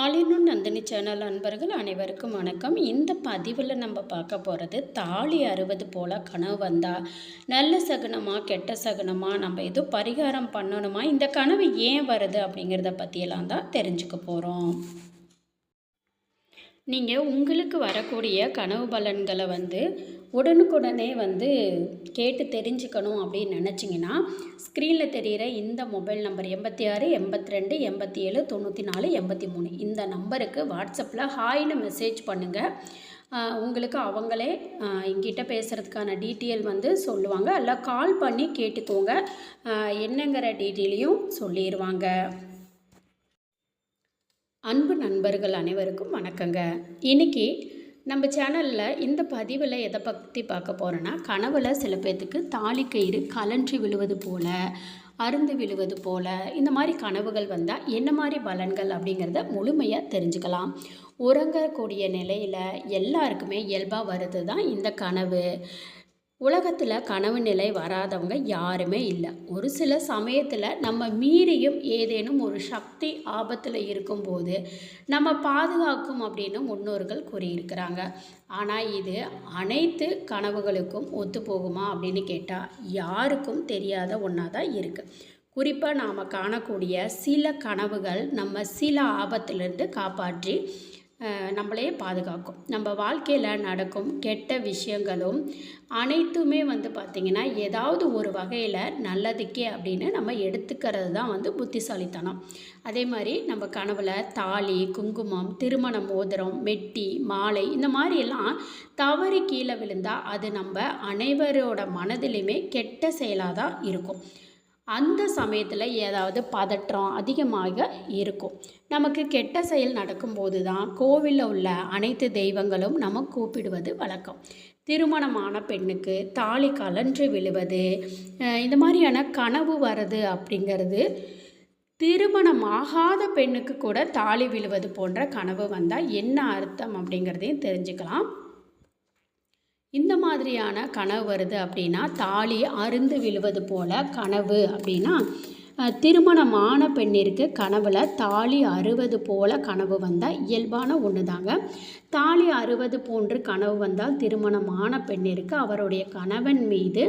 ஆலினுன் Nandini channel அன்பர்கள் அனைவருக்கும் வணக்கம். இந்த பதிவில் நம்ம பார்க்க போகிறது தாலி அறுவது போல் கனவு வந்தால் நல்ல சகுனமாக கெட்ட சகுனமாக நம்ம எதுவும் பரிகாரம் பண்ணணுமா? இந்த கனவு ஏன் வருது அப்படிங்கிறத பற்றியெல்லாம் தான் தெரிஞ்சுக்க போகிறோம் நீங்கள் உங்களுக்கு வரக்கூடிய கனவு பலன்களை வந்து உடனுக்குடனே வந்து கேட்டு தெரிஞ்சுக்கணும் அப்படின்னு நினச்சிங்கன்னா ஸ்க்ரீனில் தெரிகிற இந்த மொபைல் நம்பர் எண்பத்தி ஆறு எண்பத்தி ரெண்டு எண்பத்தி ஏழு தொண்ணூற்றி நாலு எண்பத்தி மூணு இந்த நம்பருக்கு வாட்ஸ்அப்பில் ஹாய்னு மெசேஜ் பண்ணுங்கள் உங்களுக்கு அவங்களே எங்கிட்ட பேசுகிறதுக்கான டீட்டெயில் வந்து சொல்லுவாங்க. அல்ல கால் பண்ணி கேட்டுக்கோங்க. என்னங்கிற டீட்டெயிலையும் சொல்லிடுவாங்க அன்பு நண்பர்கள் அனைவருக்கும் வணக்கங்க. இன்னைக்கு நம்ம சேனலில் இந்த பதிவில் எதை பற்றி பார்க்க போகிறோன்னா கனவுல சில பேர்த்துக்கு தாலி கயிறு கலன்றி விழுவது போல அருந்து விழுவது போல இந்த மாதிரி கனவுகள் வந்தால் என்ன மாதிரி பலன்கள் அப்படிங்கிறத முழுமையாக தெரிஞ்சுக்கலாம். உறங்கக்கூடிய நிலையில் எல்லாருக்குமே இயல்பாக வருது தான் இந்த கனவு. உலகத்தில் கனவு நிலை வராதவங்க யாருமே இல்லை. ஒரு சில சமயத்தில் நம்ம மீறியும் ஏதேனும் ஒரு சக்தி ஆபத்தில் இருக்கும்போது நம்ம பாதுகாக்கும் அப்படின்னு முன்னோர்கள் கூறியிருக்கிறாங்க. ஆனால் இது அனைத்து கனவுகளுக்கும் ஒத்து போகுமா அப்படின்னு கேட்டால் யாருக்கும் தெரியாத ஒன்றா தான் இருக்குது குறிப்பாக நாம் காணக்கூடிய சில கனவுகள் நம்ம சில ஆபத்திலிருந்து காப்பாற்றி நம்மளையே பாதுகாக்கும். நம்ம வாழ்க்கையில் நடக்கும் கெட்ட விஷயங்களும் அனைத்துமே வந்து பார்த்திங்கன்னா ஏதாவது ஒரு வகையில் நல்லதுக்கே அப்படின்னு நம்ம எடுத்துக்கிறது தான் வந்து புத்திசாலித்தனம். அதே மாதிரி நம்ம கனவில் தாலி குங்குமம் திருமண மோதிரம் மெட்டி மாலை இந்த மாதிரியெல்லாம் தவறி கீழே விழுந்தால் அது நம்ம அனைவரோட மனதிலையுமே கெட்ட செயலாக தான் இருக்கும். அந்த சமயத்தில் ஏதாவது பதற்றம் அதிகமாக இருக்கும். நமக்கு கெட்ட செயல் நடக்கும்போது தான் கோவிலில் உள்ள அனைத்து தெய்வங்களும் நம்ம கூப்பிடுவது வழக்கம். திருமணமான பெண்ணுக்கு தாலி கலன்று விழுவது இந்த மாதிரியான கனவு வர்றது அப்படிங்கிறது திருமணமாகாத பெண்ணுக்கு கூட தாலி விழுவது போன்ற கனவு வந்தால் என்ன அர்த்தம் அப்படிங்கிறதையும் தெரிஞ்சுக்கலாம். இந்த மாதிரியான கனவு வருது அப்படின்னா தாலி அருந்து விழுவது போல கனவு அப்படின்னா திருமணமான பெண்ணிற்கு கனவுல தாலி அறுவது போல கனவு வந்தால் இயல்பான ஒன்று தாங்க தாலி அறுவது போன்று கனவு வந்தால் திருமணமான பெண்ணிற்கு அவருடைய கணவன் மீது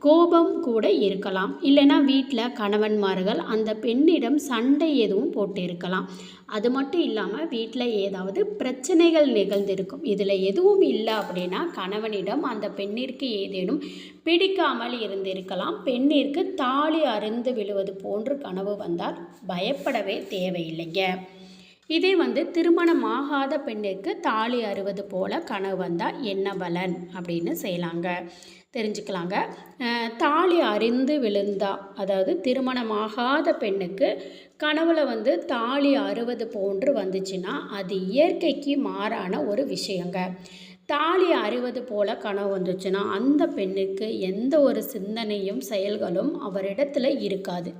கோபம் கூட இருக்கலாம். இல்லைன்னா வீட்டில் கணவன்மார்கள் அந்த பெண்ணிடம் சண்டை எதுவும் போட்டு இருக்கலாம் அது மட்டும் இல்லாமல் வீட்டில் ஏதாவது பிரச்சனைகள் நிகழ்ந்திருக்கும். இதில் எதுவும் இல்லை அப்படின்னா கணவனிடம் அந்த பெண்ணிற்கு ஏதேனும் பிடிக்காமல் இருந்திருக்கலாம். பெண்ணிற்கு தாலி அருந்து விழுவது போன்று கனவு வந்தால் பயப்படவே தேவையில்லைங்க. இதே வந்து திருமணமாகாத பெண்ணிற்கு தாலி அறுவது போல கனவு வந்தால் என்ன பலன் அப்படின்னு செய்யலாங்க. தெரிஞ்சுக்கலாங்க. தாலி அறிந்து விழுந்தா அதாவது திருமணமாகாத பெண்ணுக்கு கனவுல வந்து தாலி அறுவது போன்று வந்துச்சுன்னா அது இயற்கைக்கு மாறான ஒரு விஷயங்க. தாலி அறிவது போல கனவு வந்துச்சுன்னா அந்த பெண்ணுக்கு எந்த ஒரு சிந்தனையும் செயல்களும் அவரிடத்துல இருக்காது.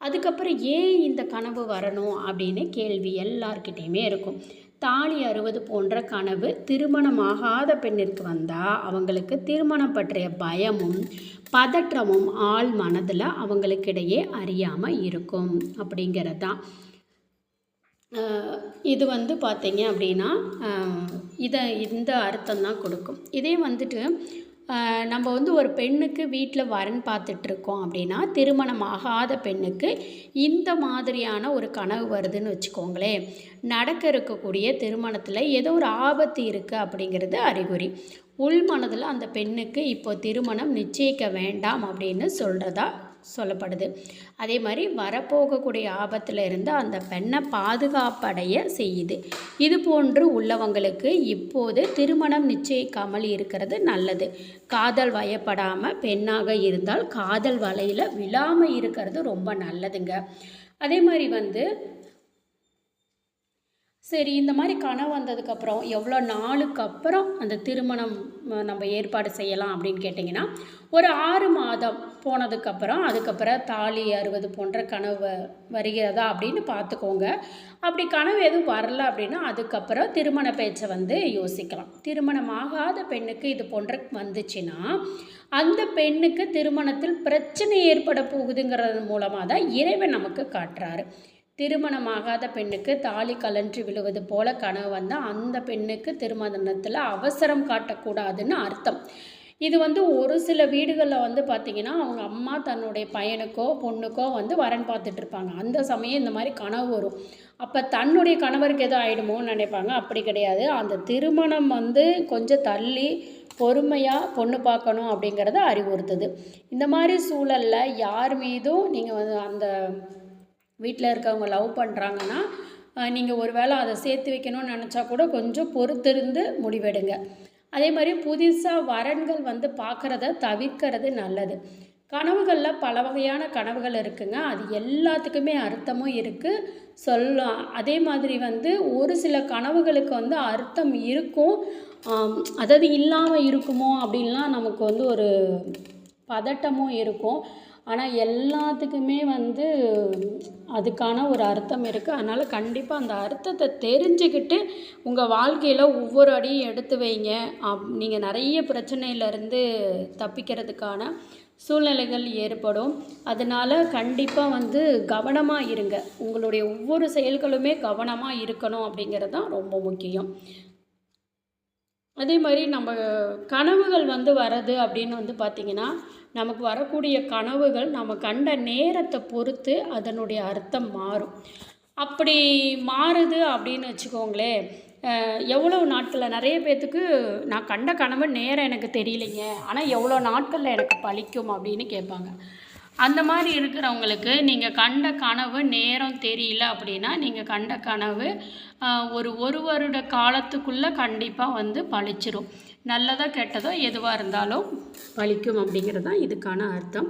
அதுக்கப்புறம் ஏன் இந்த கனவு வரணும் அப்படின்னு கேள்வி எல்லார்கிட்டேயுமே இருக்கும். தாலி அறுவது போன்ற கனவு திருமணமாகாத பெண்ணிற்கு வந்தால் அவங்களுக்கு திருமணம் பற்றிய பயமும் பதற்றமும் ஆள் மனதில் அவங்களுக்கிடையே அறியாமல் இருக்கும் அப்படிங்கிறது தான் இது வந்து பார்த்தீங்க அப்படின்னா இதை இந்த அர்த்தம் தான் கொடுக்கும். இதே வந்துட்டு நம்ம வந்து ஒரு பெண்ணுக்கு வீட்டில் வரன் பார்த்துட்ருக்கோம் அப்படின்னா திருமணம் ஆகாத பெண்ணுக்கு இந்த மாதிரியான ஒரு கனவு வருதுன்னு வச்சுக்கோங்களேன். நடக்க இருக்கக்கூடிய திருமணத்தில் ஏதோ ஒரு ஆபத்து இருக்குது அப்படிங்கிறது அறிகுறி. உள் மனதில் அந்த பெண்ணுக்கு இப்போ திருமணம் நிச்சயிக்க வேண்டாம் அப்படின்னு சொல்கிறதா சொல்லப்படுது. அதே மாதிரி வரப்போகக்கூடிய ஆபத்தில் இருந்து அந்த பெண்ணை பாதுகாப்படைய செய்யுது. இது போன்று உள்ளவங்களுக்கு இப்போது திருமணம் நிச்சயிக்காமல் இருக்கிறது நல்லது. காதல் வயப்படாமல் பெண்ணாக இருந்தால் காதல் வலையில் விழாமல் இருக்கிறது ரொம்ப நல்லதுங்க. அதே மாதிரி வந்து சரி இந்த மாதிரி கனவு வந்ததுக்கப்புறம் எவ்வளோ நாளுக்கு அப்புறம் அந்த திருமணம் நம்ம ஏற்பாடு செய்யலாம் அப்படின்னு கேட்டிங்கன்னா ஒரு ஆறு மாதம் போனதுக்கப்புறம் அதுக்கப்புறம் தாலி அறுவது போன்ற கனவு வருகிறதா அப்படின்னு பார்த்துக்கோங்க. அப்படி கனவு எதுவும் வரல அப்படின்னா அதுக்கப்புறம் திருமண பேச்சை வந்து யோசிக்கலாம். திருமணம் ஆகாத பெண்ணுக்கு இது போன்ற வந்துச்சுன்னா அந்த பெண்ணுக்கு திருமணத்தில் பிரச்சனை ஏற்பட போகுதுங்கிறது மூலமாக தான் இறைவன் நமக்கு காட்டுறாரு. திருமணமாகாத பெண்ணுக்கு தாலி கலன்று விழுவது போல கனவு வந்தால் அந்த பெண்ணுக்கு திருமணத்தில் அவசரம் காட்டக்கூடாதுன்னு அர்த்தம். இது வந்து ஒரு சில வீடுகளில் வந்து பார்த்திங்கன்னா அவங்க அம்மா தன்னுடைய பையனுக்கோ பொண்ணுக்கோ வந்து வரன் பார்த்துட்டு இருப்பாங்க. அந்த சமயம் இந்த மாதிரி கனவு வரும். அப்போ தன்னுடைய கணவருக்கு எதுவும் ஆகிடுமோன்னு நினைப்பாங்க. அப்படி கிடையாது. அந்த திருமணம் வந்து கொஞ்சம் தள்ளி பொறுமையாக பொண்ணு பார்க்கணும் அப்படிங்கிறத அறிவுறுத்துது. இந்த மாதிரி சூழலில் யார் மீதும் நீங்கள் வந்து அந்த வீட்டில் இருக்கவங்க லவ் பண்ணுறாங்கன்னா நீங்கள் ஒரு வேளை அதை சேர்த்து வைக்கணும்னு நினச்சா கூட கொஞ்சம் பொறுத்திருந்து முடிவெடுங்க. அதே மாதிரி புதுசாக வரன்கள் வந்து பார்க்குறத தவிர்க்கிறது நல்லது. கனவுகளில் பல வகையான கனவுகள் இருக்குங்க. அது எல்லாத்துக்குமே அர்த்தமும் இருக்குது சொல்லலாம். அதே மாதிரி வந்து ஒரு சில கனவுகளுக்கு வந்து அர்த்தம் இருக்கும். அதாவது இல்லாமல் இருக்குமோ அப்படின்லாம் நமக்கு வந்து ஒரு பதட்டமும் இருக்கும். ஆனால் எல்லாத்துக்குமே வந்து அதுக்கான ஒரு அர்த்தம் இருக்குது அதனால் கண்டிப்பாக அந்த அர்த்தத்தை தெரிஞ்சுக்கிட்டு உங்கள் வாழ்க்கையில் ஒவ்வொரு அடியும் எடுத்து வைங்க. அப் நீங்கள் நிறைய பிரச்சனையிலேருந்து தப்பிக்கிறதுக்கான சூழ்நிலைகள் ஏற்படும். அதனால் கண்டிப்பாக வந்து கவனமாக இருங்க. உங்களுடைய ஒவ்வொரு செயல்களுமே கவனமாக இருக்கணும் அப்படிங்கிறது தான் ரொம்ப முக்கியம். அதே மாதிரி நம்ம கனவுகள் வந்து வர்றது அப்படின்னு வந்து பார்த்திங்கன்னா நமக்கு வரக்கூடிய கனவுகள் நம்ம கண்ட நேரத்தை பொறுத்து அதனுடைய அர்த்தம் மாறும். அப்படி மாறுது அப்படின்னு வச்சுக்கோங்களேன். எவ்வளோ எவ்வளவு நாட்களில் நிறைய பேர்த்துக்கு நான் கண்ட கனவு நேரம் எனக்கு தெரியலைங்க. ஆனால் எவ்வளோ நாட்களில் எனக்கு பலிக்கும் அப்படின்னு கேட்பாங்க. அந்த மாதிரி இருக்கிறவங்களுக்கு நீங்கள் கண்ட கனவு நேரம் தெரியல அப்படின்னா நீங்கள் கண்ட கனவு ஒரு ஒரு வருட காலத்துக்குள்ளே கண்டிப்பாக வந்து பழிச்சிரும். நல்லதோ கெட்டதோ எதுவாக இருந்தாலும் பலிக்கும் அப்படிங்கிறது தான் இதுக்கான அர்த்தம்.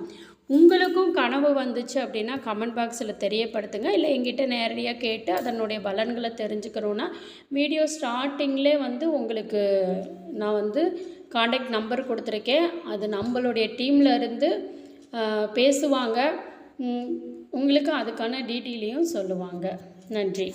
உங்களுக்கும் கனவு வந்துச்சு அப்படின்னா கமெண்ட் பாக்ஸில் தெரியப்படுத்துங்க. இல்லை எங்கிட்ட நேரடியாக கேட்டு அதனுடைய பலன்களை தெரிஞ்சுக்கிறோன்னா வீடியோ ஸ்டார்டிங்லே வந்து உங்களுக்கு நான் வந்து காண்டாக்ட் நம்பர் கொடுத்துருக்கேன். அது நம்மளுடைய டீமில் இருந்து பேசுவாங்க. உங்களுக்கு அதுக்கான டீட்டெயிலையும் சொல்லுவாங்க. நன்றி.